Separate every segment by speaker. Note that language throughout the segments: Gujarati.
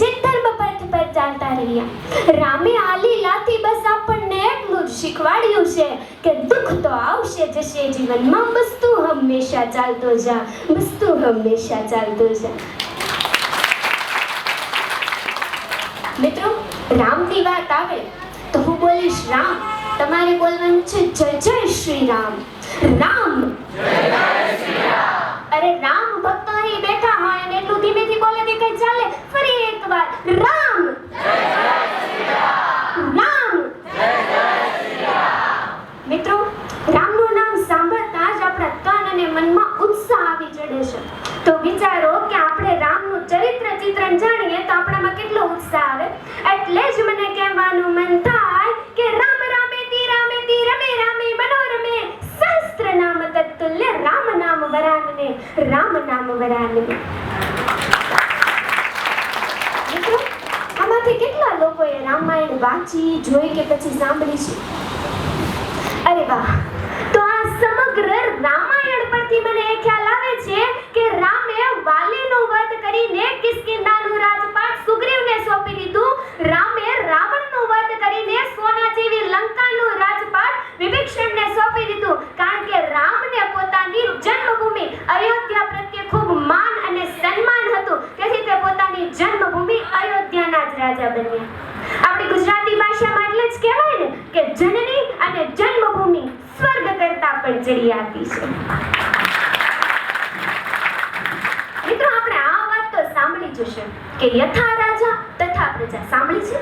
Speaker 1: જે ધર્મ પથ પર ચાલતા રહ્યા. રામે આ લીલાથી બસ આપણને એટલું જ શીખવાડ્યું છે કે દુઃખ તો આવશે જશે જીવનમાં બસ તું હંમેશા ચાલતો જા બસ તું હંમેશા ચાલતો જા. મિત્રો રામની વાત આવે તો હું બોલીશ રામ તમારે બોલવાનું છે? જય જય શ્રી રામ. રામ. અરે રામ ભક્તો અહીં બેઠા હોય અને એટલું ધીમેથી બોલે કે કઈ ચાલે celebrate Ram. વાંચી, જોઈ કે પછી સાંભળી છે. અરે વાહ! તો આ સમગ્ર રામાયણ પરથી મને એ ખ્યાલ આવે છે કે રામે વાલીનો વધ કરીને કિષ્કિંધાનું રાજપાટ સુગ્રીવને સોંપી દીધું. રામે રાવણનો વધ કરીને સોના જેવી લંકાનું રાજપાટ વિભીષણને સોંપી દીધું. કારણ કે રામને પોતાની જન્મભૂમિ અયોધ્યા પ્રત્યે ખૂબ માન અને સન્માન હતું તેથી તે પોતાની જન્મભૂમિ અયોધ્યાના જ રાજા બન્યા આપણી ગુજરાતી ભાષામાં એટલે જ કહેવાય ને કે જનની અને જન્મભૂમિ સ્વર્ગ કરતા પણ ચડિયાતી છે. મિત્રો, આપણે આ વાત તો સાંભળી જ કે યથા રાજા તથા પ્રજા. સાંભળી છે?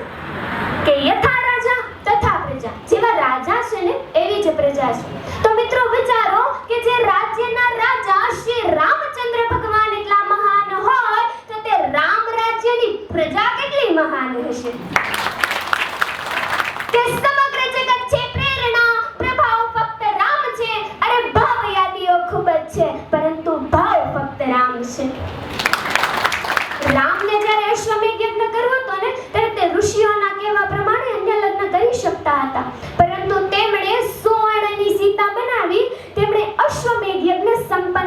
Speaker 1: કે યથા રાજા તથા પ્રજા. જેવા રાજા છે ને, એવી જ પ્રજા છે. તો મિત્રો, વિચારો કે જે રાજ્યના રાજા શ્રી રામચંદ્ર ભગવાન એટલા મહાન હોય, તો તે રામ રાજ્યની પ્રજા કેટલી મહાન હશે? કે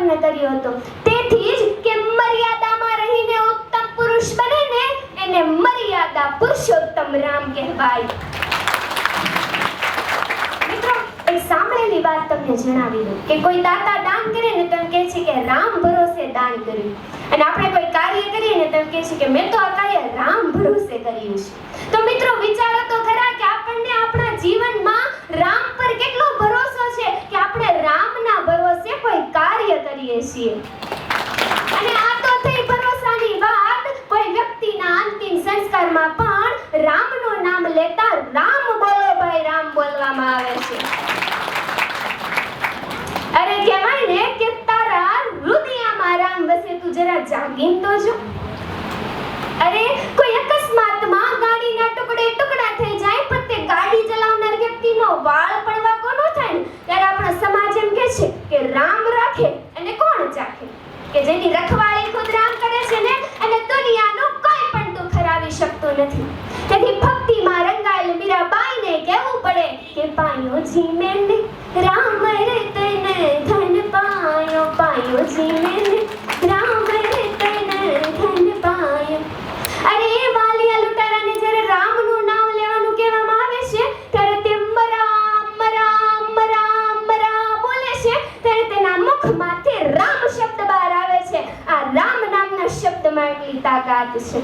Speaker 1: સંપન્ન કર્યો હતો. તેથી જ કે મર્યાદામાં રહીને ઉત્તમ પુરુષ બને ને એને મર્યાદા પુરુષોત્તમ રામ કહેવાય. મિત્રો એક સાંભળેલી વાત તમને જણાવી દઉં કે કોઈ દાતા દાન કરે ને તો એમ કહે છે કે રામ ભરોસે દાન કર્યું. અને આપણે કોઈ કાર્ય કરીએ ને તો એમ કહે છે કે મેં તો આ કાર્ય રામ ભરોસે કર્યું છે તો મિત્રો વિચારો તો ખરા કે આપણને આપણા જીવનમાં રામ પર કેટલો ભરોસો છે કે આપણે રામના ભરોસે કોઈ કાર્ય કરીએ છીએ અને આ તો થઈ ભરોસાની વાત. કોઈ વ્યક્તિના અંતિમ સંસ્કારમાં પણ રામનું નામ લેતા રામ બોલો ભાઈ, રામ બોલવામાં આવે છે. અરે કહેવાય ને કે તારા હૃદયમાં રામ વસે, તું જરા જાગીન તો જો. અરે કોઈ અકસ્માતમાં ગાડીના ટુકડે ટુકડા થઈ જાય પણ તે ગાડી ચલાવનાર વ્યક્તિનો વાળ પણ વાંકો ન થાય ને ત્યારે આપણો સમાજ એમ કહે છે કે રામ રાખે અને કોણ ચાખે કે જેની રખવાળી ખુદ રામ કરે છે ને અને દુનિયાનું કોઈ પણ દુઃખ હરાવી શકતું નથી તેથી ભક્તિમાં રંગાયેલ મીરાબાઈને કહેવું પડે કે પાયો જી મેને રામ રે તને ધન પાયો પાયો જી મેને રામ રે તને ધન પાયો અરે એ વાલિયા લૂંટારાને જ્યારે રામનું નામ લેવાનું કહેવામાં આવે છે ત્યારે તે મરામ મરામ મરામ મરામ બોલે છે ત્યારે તેના મુખમાંથી રામ શબ્દ બહાર આવે છે આ રામ નામના શબ્દમાં છે.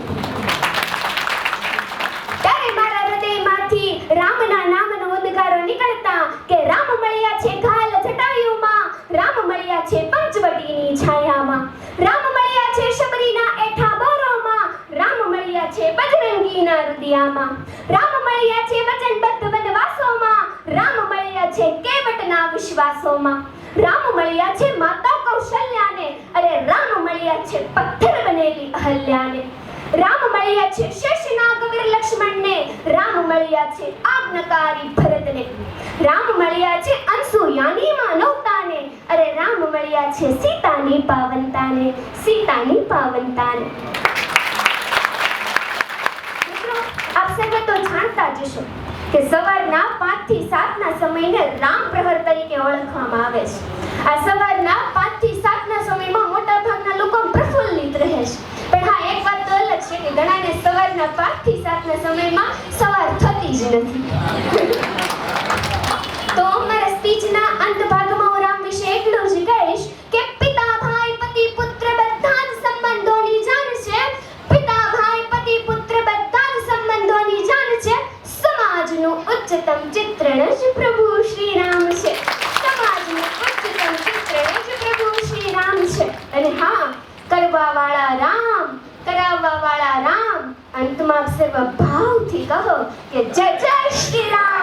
Speaker 1: ત્યારે મારા હૃદયમાંથી રામના નામનો ઉદ્ગારો નીકળતા કે રામ મળ્યા છે ઘાલ જટાયુમાં, રામ મળ્યા છે પંચવટીની છાયામાં. રામ મળ્યા છે શબરીના એઠા બોરોમાં, રામ મળ્યા છે બજરંગીના હૃદયામાં. રામ મળ્યા છે વચનબદ્ધ વનવાસોમાં, રામ મળ્યા છે કેવટના વિશ્વાસોમાં. રામ મળ્યા છે માતા કૌશલ્યાને, અરે રામ મળ્યા છે પથ્થર બનેલી અહલ્યાને. છે. શેષનાગ વીર લક્ષ્મણને રામ મળ્યા છે આજ્ઞાકારી ભરતને. રામ મળ્યા છે અનસુયાની માનવતાને. અરે રામ મળ્યા છે સીતાની પાવનતાને. સીતાની પાવનતાને. આપ સર્વે તો જાણતા જ છો કે સવારના 5 થી 7 ના સમયને રામ પ્રહર તરીકે ઓળખવામાં આવે છે. આ સવારના પાંચ સાતના સમયમાં સવાર થતી જ નથી. તો મારા સ્પીચના અંત ભાગમાં હું રામ વિશે એટલું જ કહીશ કે પિતા, ભાઈ, પતિ, પુત્ર બધા જ સંબંધોની જાણ છે. પિતા, ભાઈ, પતિ, પુત્ર બધા જ સંબંધોની જાણ છે. સમાજનું ઉચ્ચતમ ચિત્રણ જ અંતમાં સર્વ ભાવથી કહો કે જય જય શ્રી રામ.